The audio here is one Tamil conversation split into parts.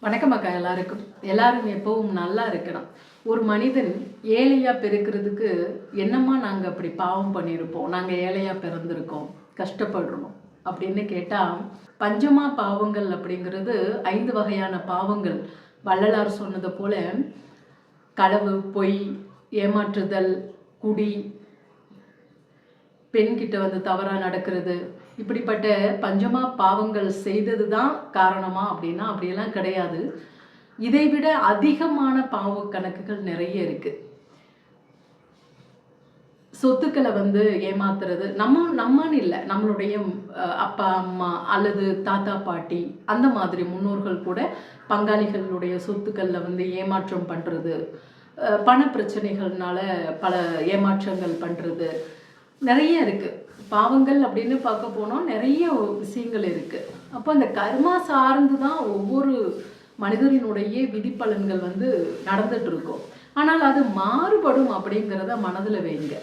வணக்கம் அக்கா எல்லாருக்கும். எல்லாரும் எப்பவும் நல்லா இருக்கணும். ஒரு மனிதன் ஏழையாக பிறக்கிறதுக்கு என்னம்மா நாங்கள் அப்படி பாவம் பண்ணியிருப்போம் நாங்கள் ஏழையாக பிறந்திருக்கோம். கஷ்டப்படுறோம். அப்படின்னு கேட்டால் பஞ்சமா பாவங்கள் அப்படிங்கிறது ஐந்து வகையான பாவங்கள். வள்ளலார் சொன்னது போல களவு பொய் ஏமாற்றுதல் குடி பெண்கிட்ட வந்து தவறாக நடக்கிறது இப்படிப்பட்ட பஞ்சமா பாவங்கள் செய்தது தான் காரணமா அப்படின்னா அப்படியெல்லாம் கிடையாது. இதை விட அதிகமான பாவ கணக்குகள் நிறைய இருக்கு. சொத்துக்களை வந்து ஏமாத்துறது நம்ம நம்மன்னு இல்லை நம்மளுடைய அஹ், அப்பா அம்மா அல்லது தாத்தா பாட்டி அந்த மாதிரி முன்னோர்கள் கூட பங்காளிகளுடைய சொத்துக்களில் வந்து ஏமாற்றம் பண்ணுறது பண பிரச்சனைகள்னால பல ஏமாற்றங்கள் பண்ணுறது நிறைய இருக்குது பாவங்கள் அப்படின்னு பார்க்க போனோம் நிறைய விஷயங்கள் இருக்குது அப்போ அந்த கர்மா சார்ந்து தான் ஒவ்வொரு மனிதரினுடைய விதிப்பலன்கள் வந்து நடந்துட்டு இருக்கும். ஆனால் அது மாறுபடும் அப்படிங்கிறத மனதில் வைங்க.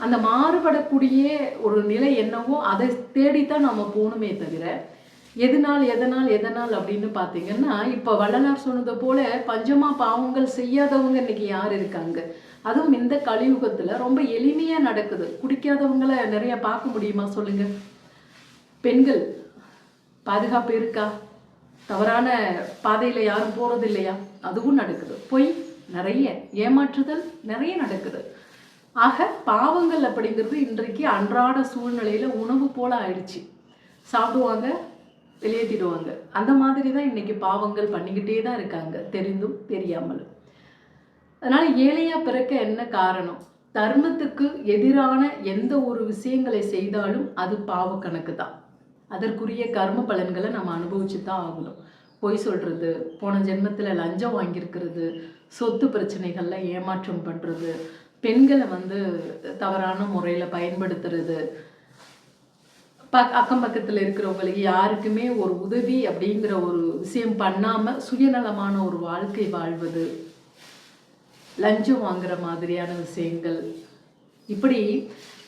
அந்த மாறுபடக்கூடிய ஒரு நிலை என்னவோ அதை தேடித்தான் நம்ம போகணுமே தவிர எதனால் எதனால் எதனால் அப்படின்னு பார்த்தீங்கன்னா இப்போ வள்ளலார் சொன்னது போல பஞ்சமா பாவங்கள் செய்யாதவங்க இன்னைக்கு யார் இருக்காங்க? அதுவும் இந்த கலியுகத்தில் ரொம்ப எளிமையாக நடக்குது. குடிக்காதவங்கள நிறைய பார்க்க முடியுமா சொல்லுங்க? பெண்கள் பாதுகாப்பு இருக்கா? தவறான பாதையில் யாரும் போகிறது இல்லையா? அதுவும் நடக்குது. பொய் நிறைய ஏமாற்றுதல் நிறைய நடக்குது. ஆக பாவங்கள் அப்படிங்கிறது இன்றைக்கு அன்றாட சூழ்நிலையில் உணவு போல ஆயிடுச்சு. சாப்பிடுவாங்க வெளியேற்றிடுவாங்க. அந்த மாதிரி தான் இன்னைக்கு பாவங்கள் பண்ணிக்கிட்டே தான் இருக்காங்க. தெரிந்தும் தெரியாமலும். அதனால் ஏழையாக பிறக்க என்ன காரணம்? தர்மத்துக்கு எதிரான எந்த ஒரு விஷயங்களை செய்தாலும் அது பாவ கணக்கு தான். அதற்குரிய கர்ம பலன்களை நம்ம அனுபவிச்சு தான் ஆகணும். பொய் சொல்கிறது போன ஜென்மத்தில் லஞ்சம் வாங்கியிருக்கிறது சொத்து பிரச்சனைகளில் ஏமாற்றம் பண்ணுறது பெண்களை வந்து தவறான முறையில் பயன்படுத்துறது ப அக்கம் பக்கத்தில் இருக்கிறவங்களுக்கு யாருக்குமே ஒரு உதவி அப்படிங்கிற ஒரு விஷயம் பண்ணாமல் சுயநலமான ஒரு வாழ்க்கை வாழ்வது லஞ்சம் வாங்குற மாதிரியான விஷயங்கள். இப்படி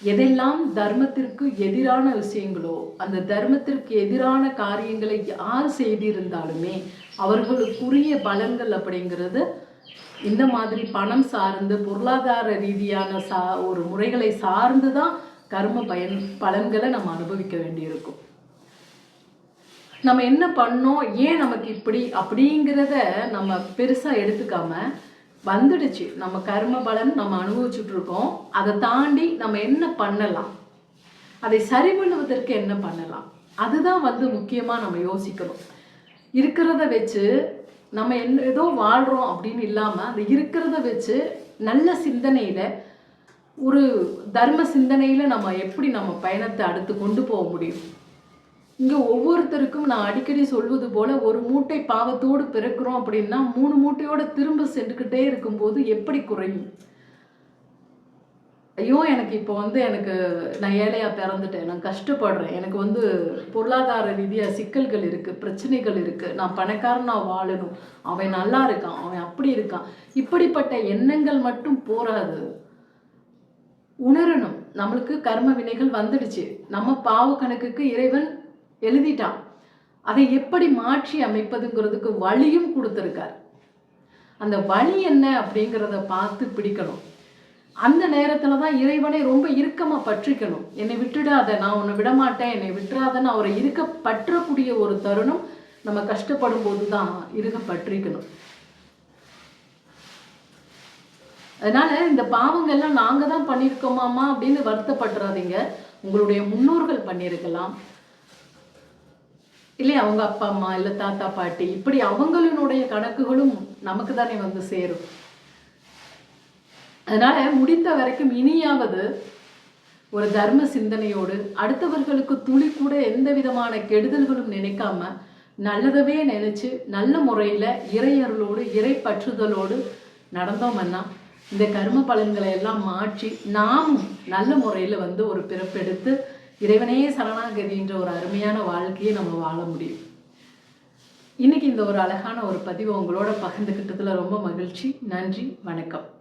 எதெல்லாம் தர்மத்திற்கு எதிரான விஷயங்களோ அந்த தர்மத்திற்கு எதிரான காரியங்களை யார் செய்திருந்தாலுமே அவர்களுக்குரிய பலன்கள் அப்படிங்கிறது இந்த மாதிரி பணம் சார்ந்து பொருளாதார ரீதியான சா ஒரு முறைகளை சார்ந்து தான் கர்ம பயன் பலன்களை நம்ம அனுபவிக்க வேண்டியிருக்கும். நம்ம என்ன பண்ணோம்? ஏன் நமக்கு இப்படி? அப்படிங்கிறத நம்ம பெருசாக எடுத்துக்காம வந்துடுச்சு. நம்ம கர்ம பலன் நம்ம அனுபவிச்சுட்டு இருக்கோம் அதை தாண்டி நம்ம என்ன பண்ணலாம்? அதை சரி பண்ணுவதற்கு என்ன பண்ணலாம்? அதுதான் வந்து முக்கியமாக நம்ம யோசிக்கணும். இருக்கிறத வச்சு நம்ம என்ன ஏதோ வாழ்கிறோம் அப்படின்னு இல்லாமல் அந்த இருக்கிறத வச்சு நல்ல சிந்தனையில் ஒரு தர்ம சிந்தனையில் நம்ம எப்படி நம்ம பயணத்தை அடுத்து கொண்டு போக முடியும்? இங்கே ஒவ்வொருத்தருக்கும் நான் அடிக்கடி சொல்வது போல் ஒரு மூட்டை பாவத்தோடு பிறக்கிறோம் அப்படின்னா மூணு மூட்டையோடு திரும்ப சென்றுக்கிட்டே இருக்கும்போது எப்படி குறையும்? ஐயோ எனக்கு இப்போ வந்து எனக்கு நான் ஏழையாக பிறந்துட்டேன் நான் கஷ்டப்படுறேன் எனக்கு வந்து பொருளாதார ரீதியாக சிக்கல்கள் இருக்குது பிரச்சனைகள் இருக்குது நான் பணக்காரனாக வாழணும் அவன் நல்லா இருக்கான் அவன் அப்படி இருக்கான். இப்படிப்பட்ட எண்ணங்கள் மட்டும் போராது நம்மளுக்கு கர்ம வினைகள் வந்துடுச்சு. நம்ம பாவ கணக்குக்கு இறைவன் எழுதிட்டான். அதை எப்படி மாற்றி அமைப்பதுங்கிறதுக்கு வழியும் கொடுத்துருக்கார். அந்த வழி என்ன அப்படிங்கிறத பார்த்து பிடிக்கணும். அந்த நேரத்தில் தான் இறைவனை ரொம்ப இறுக்கமாக பற்றிக்கணும். என்னை விட்டுடாத நான் உன்னை விடமாட்டேன் என்னை விட்டுறாதன்னு அவரை இருக்க பற்றக்கூடிய ஒரு தருணம் நம்ம கஷ்டப்படும் போது தான் இருக்க பற்றிக்கணும். அதனால இந்த பாவங்கள்லாம் நாங்கள் தான் பண்ணியிருக்கோமாமா அப்படின்னு வருத்தப்படுறாதீங்க உங்களுடைய முன்னோர்கள் பண்ணியிருக்கலாம் இல்லை அவங்க அப்பா அம்மா இல்லை தாத்தா பாட்டி இப்படி அவங்களினுடைய கணக்குகளும் நமக்கு தானே வந்து சேரும். அதனால முடிந்த வரைக்கும் இனியாவது ஒரு தர்ம சிந்தனையோடு அடுத்தவர்களுக்கு துளி கூட எந்த விதமான கெடுதல்களும் நினைக்காம நல்லதவே நினைச்சு நல்ல முறையில் இறையருளோடு இறை பற்றுதலோடு நடந்தோம்னா இந்த கர்ம பலன்களை எல்லாம் மாற்றி நாமும் நல்ல முறையில் வந்து ஒரு பிறப்பெடுத்து இறைவனே சரணாகதின்ற ஒரு அருமையான வாழ்க்கையை நம்ம வாழ முடியும். இன்னைக்கு இந்த ஒரு அழகான ஒரு பதிவை உங்களோட பகிர்ந்துக்கிட்டதுல ரொம்ப மகிழ்ச்சி. நன்றி. வணக்கம்.